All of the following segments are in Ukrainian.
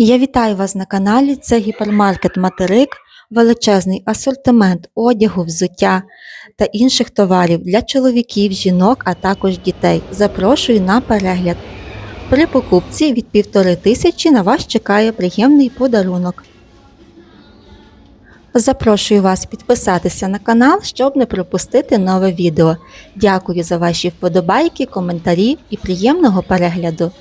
Я вітаю вас на каналі. Це гіпермаркет Материк, величезний асортимент одягу, взуття та інших товарів для чоловіків, жінок, а також дітей. Запрошую на перегляд. При покупці від півтори тисячі на вас чекає приємний подарунок. Запрошую вас підписатися на канал, щоб не пропустити нове відео. Дякую за ваші вподобайки, коментарі і приємного перегляду.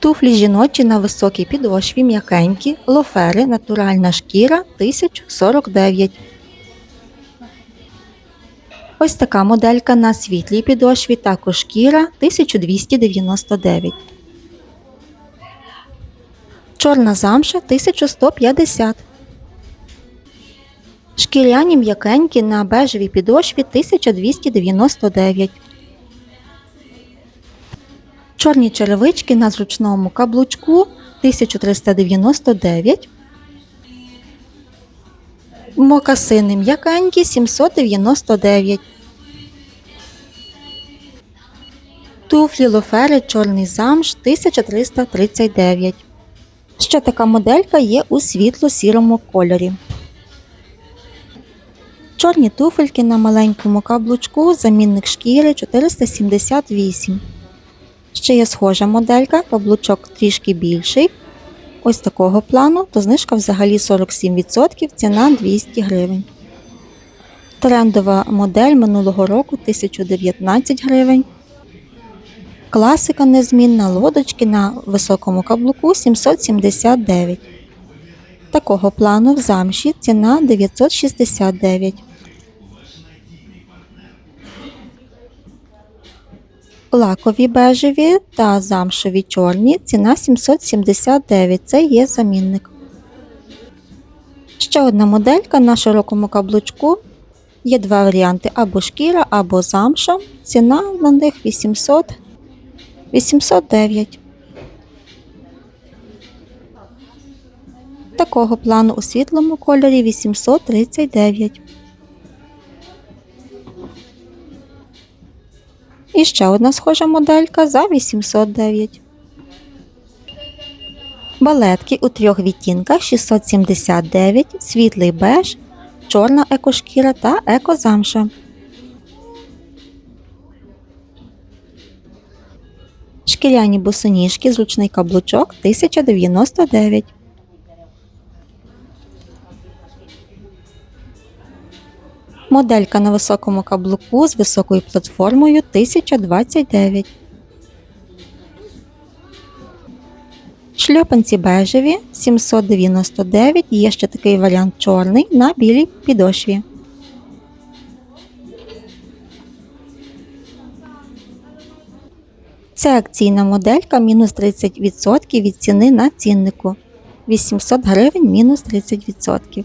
Туфлі жіночі на високій підошві м'якенькі, лофери, натуральна шкіра 1049. Ось така моделька на світлій підошві, також шкіра 1299. Чорна замша 1150. Шкіряні м'якенькі на бежевій підошві 1299. Чорні черевички на зручному каблучку 1399. Мокасини м'якенькі 799. Туфлі лофери чорний замш 1339. Ще така моделька є у світло-сірому кольорі. Чорні туфельки на маленькому каблучку, замінник шкіри 478. Ще є схожа моделька, каблучок трішки більший. Ось такого плану, то знижка взагалі 47%, ціна 200 гривень. Трендова модель минулого року 1019 гривень. Класика незмінна лодочки на високому каблуку 779. Такого плану в замші ціна 969. Лакові бежеві та замшеві чорні ціна 779. Це є замінник. Ще одна моделька на широкому каблучку. Є два варіанти: або шкіра, або замша. Ціна на них 800 809. Такого плану у світлому кольорі 839. І ще одна схожа моделька за 809. Балетки у трьох відтінках 679, світлий беж, чорна екошкіра та екозамша. Шкіряні босоніжки, зручний каблучок 1099. Моделька на високому каблуку з високою платформою 1029. Шльопанці бежеві 799. Є ще такий варіант чорний на білій підошві. Це акційна моделька мінус 30% від ціни на ціннику. 800 гривень мінус 30%.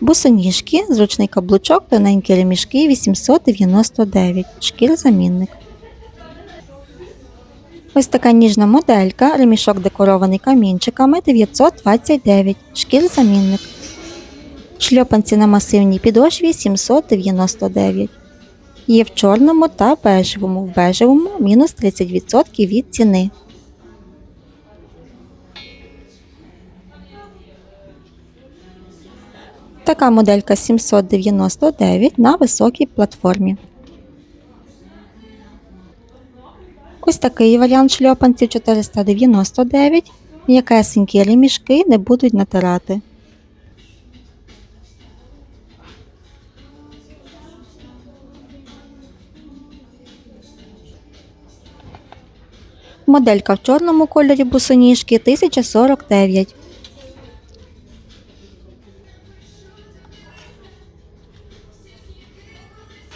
Босоніжки, зручний каблучок, тоненькі ремішки 899, шкір-замінник. Ось така ніжна моделька, ремішок декорований камінчиками 929, шкір-замінник. Шльопанці на масивній підошві 799. Є в чорному та бежевому. В бежевому мінус 30% від ціни. Така моделька 799 на високій платформі. Ось такий варіант шльопанців 499. М'якесенькі ремішки не будуть натирати. Моделька в чорному кольорі бусоніжки 1049.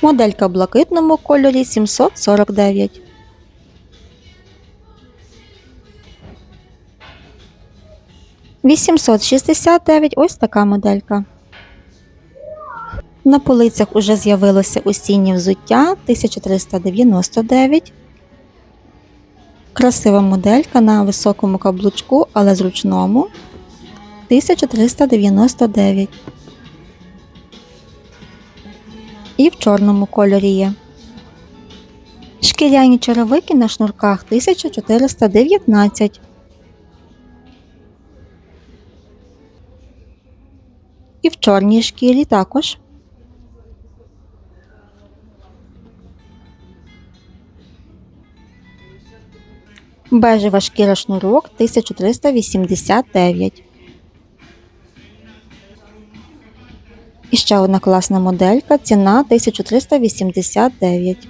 Моделька в блакитному кольорі 749. Вісімсот шістдесят дев'ять ось така моделька. На полицях уже з'явилося осіннє взуття 1399. Красива моделька на високому каблучку, але зручному 1399 і в чорному кольорі є. Шкіряні черевики на шнурках 1419. І в чорній шкірі також. Бежева шкіра шнурок 1389. Ще одна класна моделька, ціна 1389.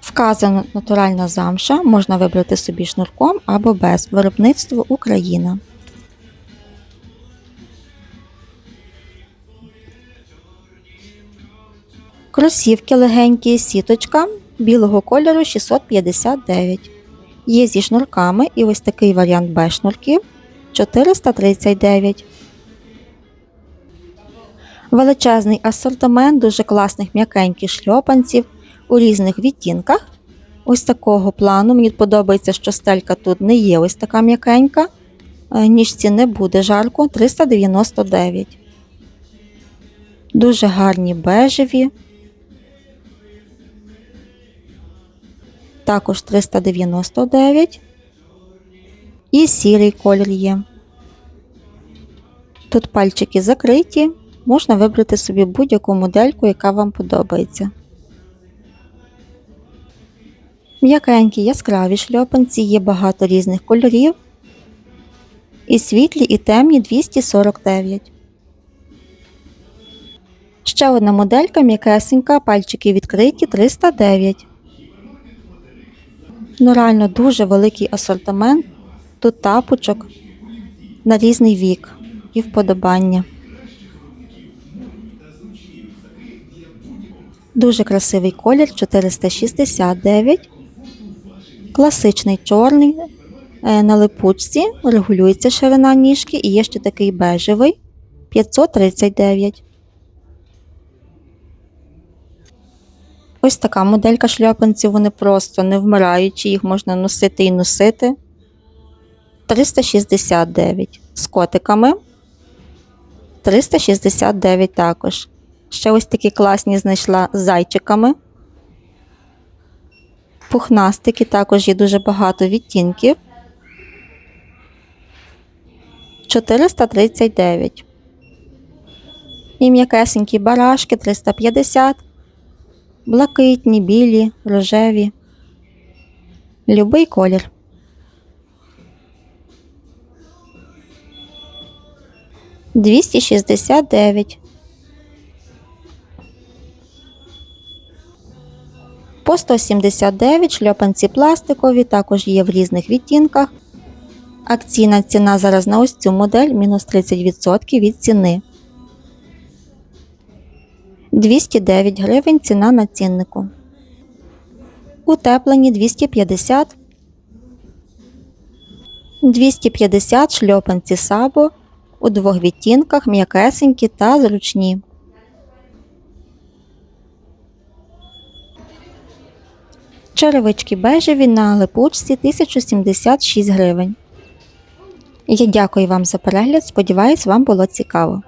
Вказана натуральна замша, можна вибрати собі шнурком або без виробництво Україна. Кросівки легенькі, сіточка білого кольору 659. Є зі шнурками і ось такий варіант без шнурків 439. Величезний асортимент дуже класних м'якеньких шльопанців у різних відтінках. Ось такого плану. Мені подобається, що стелька тут не є ось така м'якенька. Е, Ніжці не буде жарко 399. Дуже гарні бежеві. Також 399. І сірий колір є. Тут пальчики закриті. Можна вибрати собі будь-яку модельку, яка вам подобається. М'якенькі яскраві шльопанці, є багато різних кольорів. І світлі, і темні 249. Ще одна моделька м'якесенька, пальчики відкриті 309. Ну, реально дуже великий асортимент. Тут тапочок на різний вік і вподобання. Дуже красивий колір 469. Класичний чорний. Е, На липучці регулюється ширина ніжки і є ще такий бежевий 539. Ось така моделька шльопанців, вони просто не вмираючі, їх можна носити і носити. 369 з котиками. 369 також. Ще ось такі класні знайшла з зайчиками. Пухнастики також є дуже багато відтінків. 439. І м'якесенькі барашки 350. Блакитні, білі, рожеві. Любий колір. Двісті шістдесят дев'ять. По 179 шльопанці пластикові, також є в різних відтінках. Акційна ціна зараз на ось цю модель мінус 30% від ціни. 209 гривень ціна на ціннику. Утеплені 250. 250 шльопанці сабо у двох відтінках м'якесенькі та зручні. Черевички бежеві на липучці 1076 гривень. Я дякую вам за перегляд. Сподіваюсь, вам було цікаво.